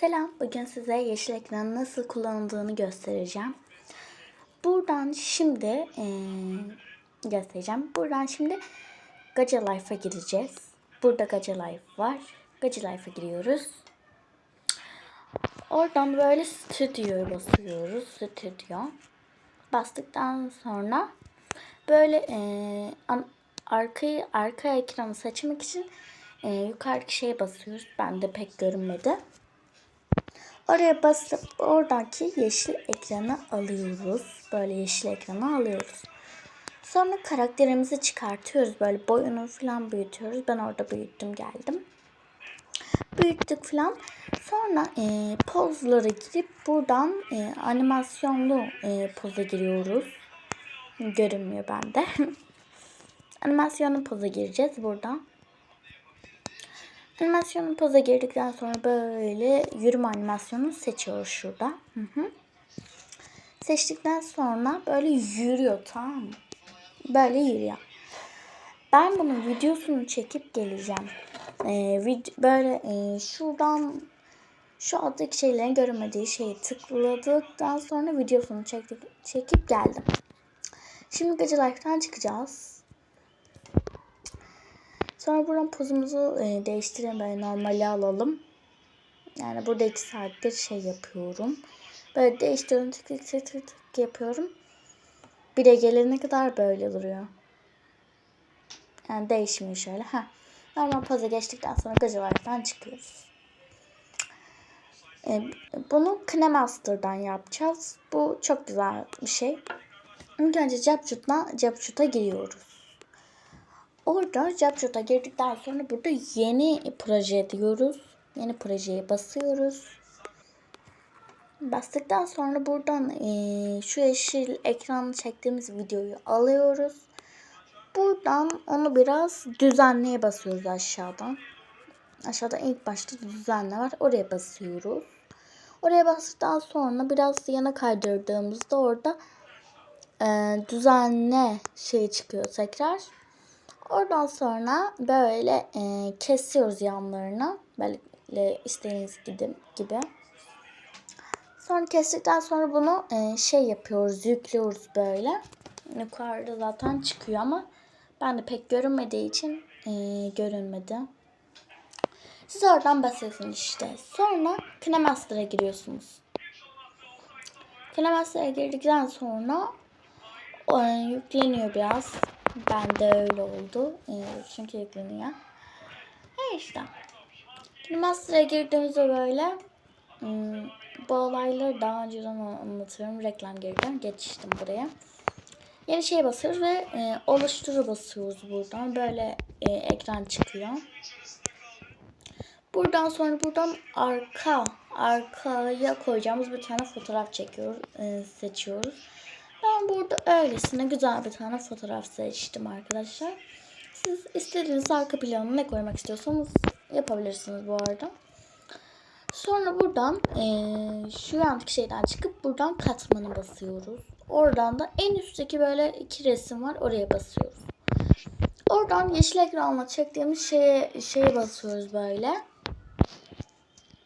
Selam, bugün size yeşil ekranın nasıl kullanıldığını göstereceğim. Buradan şimdi eee, göstereceğim. Buradan şimdi Gaca Life'a gireceğiz. Burada Gaca Life var. Gaca Life'a giriyoruz. Oradan böyle stüdyoya basıyoruz. Stüdyo. Bastıktan sonra böyle eee, an- arkayı arka ekranı seçmek için eee yukarıdaki şeye basıyoruz. Ben de pek görünmedi. Oraya basıp oradaki yeşil ekranı alıyoruz. Böyle yeşil ekranı alıyoruz. Sonra karakterimizi çıkartıyoruz. Böyle boyunu falan büyütüyoruz. Ben orada büyüttüm geldim. Büyüttük falan. Sonra e, pozlara girip buradan e, animasyonlu e, poza giriyoruz. Görünmüyor bende. Animasyonlu poza gireceğiz buradan. Animasyonun poza girdikten sonra böyle yürüme animasyonunu seçiyoruz şurada. Hı hı. Seçtikten sonra böyle yürüyor tamam mı? Böyle yürüyor. Ben bunun videosunu çekip geleceğim. Ee, vid- böyle e, şuradan şu alttaki şeylerin görünmediği şeyi tıkladıktan sonra videosunu çektik, çekip geldim. Şimdi Gece Life'dan çıkacağız. Sonra buradan pozumuzu e, değiştirelim. Böyle normale alalım. Yani burada iki saattir şey yapıyorum. Böyle değiştiriyorum tık tık tık tık tık yapıyorum. Bir de gelene kadar böyle duruyor. Yani değişmiyor şöyle. Ha. Normal poza geçtikten sonra gacılardan çıkıyoruz. E, bunu Knemaster'dan yapacağız. Bu çok güzel bir şey. İlk önce Capcut'la Capcut'a giriyoruz. Orada Capcut'a girdikten sonra burada yeni proje diyoruz. Yeni projeye basıyoruz. Bastıktan sonra buradan eee, şu yeşil ekranı çektiğimiz videoyu alıyoruz. Buradan onu biraz düzenleye basıyoruz aşağıdan. Aşağıda ilk başta düzenle var. Oraya basıyoruz. Oraya bastıktan sonra biraz yana kaydırdığımızda orada eee, düzenle şey çıkıyor tekrar. Oradan sonra böyle e, kesiyoruz yanlarını. Böyle istediğiniz gibi. gibi. Sonra kestikten sonra bunu e, şey yapıyoruz, yüklüyoruz böyle. Yukarıda zaten çıkıyor ama ben de pek görünmediği için e, görünmedi. Siz oradan basıyorsunuz işte. Sonra Kinemaster'a giriyorsunuz. Kinemaster'a girdikten sonra e, yükleniyor biraz. Ben de öyle oldu. E, çünkü yükleniyor. E işte. Kinemaster'a girdiğimizde böyle hmm, bu olayları daha önceden anlatıyorum. Reklam geriden geçiştim buraya. Yeni şeye basıyoruz ve e, oluşturu basıyoruz buradan. Böyle e, ekran çıkıyor. Buradan sonra buradan arka arkaya koyacağımız bir tane fotoğraf çekiyoruz, e, seçiyoruz. Ben burada öylesine güzel bir tane fotoğraf seçtim arkadaşlar. Siz istediğiniz arka planına ne koymak istiyorsanız yapabilirsiniz bu arada. Sonra buradan eee, şu yandaki şeyden çıkıp buradan katmanı basıyoruz. Oradan da en üstteki böyle iki resim var oraya basıyoruz. Oradan yeşil ekranla çektiğimiz şeye, şeye basıyoruz böyle.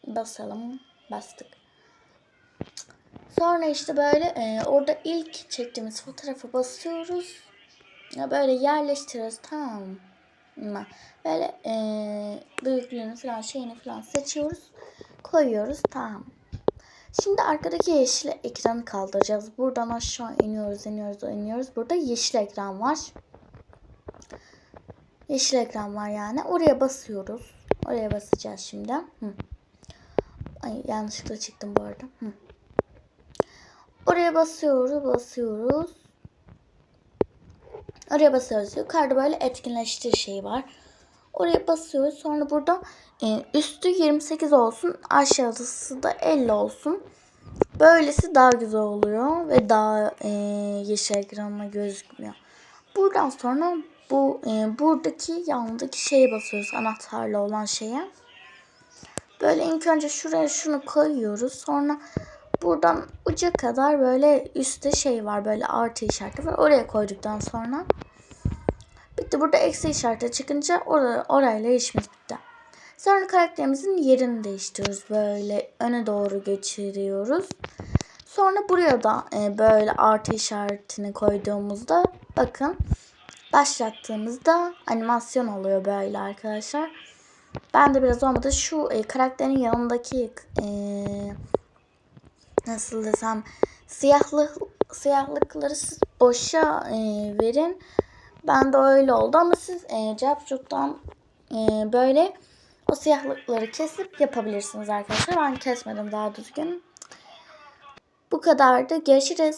Basalım. Bastık. Sonra işte böyle e, orada ilk çektiğimiz fotoğrafa basıyoruz. Ya böyle yerleştiriyoruz tamam mı? Böyle e, büyüklüğünü falan şeyini falan seçiyoruz. Koyuyoruz tamam. Şimdi arkadaki yeşil ekranı kaldıracağız. Buradan aşağı iniyoruz, iniyoruz, iniyoruz. Burada yeşil ekran var. Yeşil ekran var yani. Oraya basıyoruz. Oraya basacağız şimdi. Hı. Ay yanlışlıkla çıktım bu arada. Hı. Oraya basıyoruz, basıyoruz. Oraya basıyoruz. Yukarıda böyle etkinleştir şeyi var. Oraya basıyoruz. Sonra burada e, üstü 28 olsun, aşağısı da 50 olsun. Böylesi daha güzel oluyor ve daha e, yeşil ekranla gözükmüyor. Buradan sonra bu e, buradaki yandaki şeye basıyoruz anahtarla olan şeye. Böyle ilk önce şuraya şunu koyuyoruz. Sonra buradan uca kadar böyle üstte şey var böyle artı işareti var. Oraya koyduktan sonra bitti. Burada eksi işareti çıkınca or orayla işimiz bitti. Sonra karakterimizin yerini değiştiriyoruz. Böyle öne doğru geçiriyoruz. Sonra buraya da e, böyle artı işaretini koyduğumuzda bakın başlattığımızda animasyon oluyor böyle arkadaşlar. Ben de biraz olmadı şu e, karakterin yanındaki e, nasıl desem siyahlık siyahlıkları siz boşa e, verin. Ben de öyle oldu ama siz e, Capcuk'tan e, böyle o siyahlıkları kesip yapabilirsiniz arkadaşlar. Ben kesmedim daha düzgün. Bu kadardı. Görüşürüz.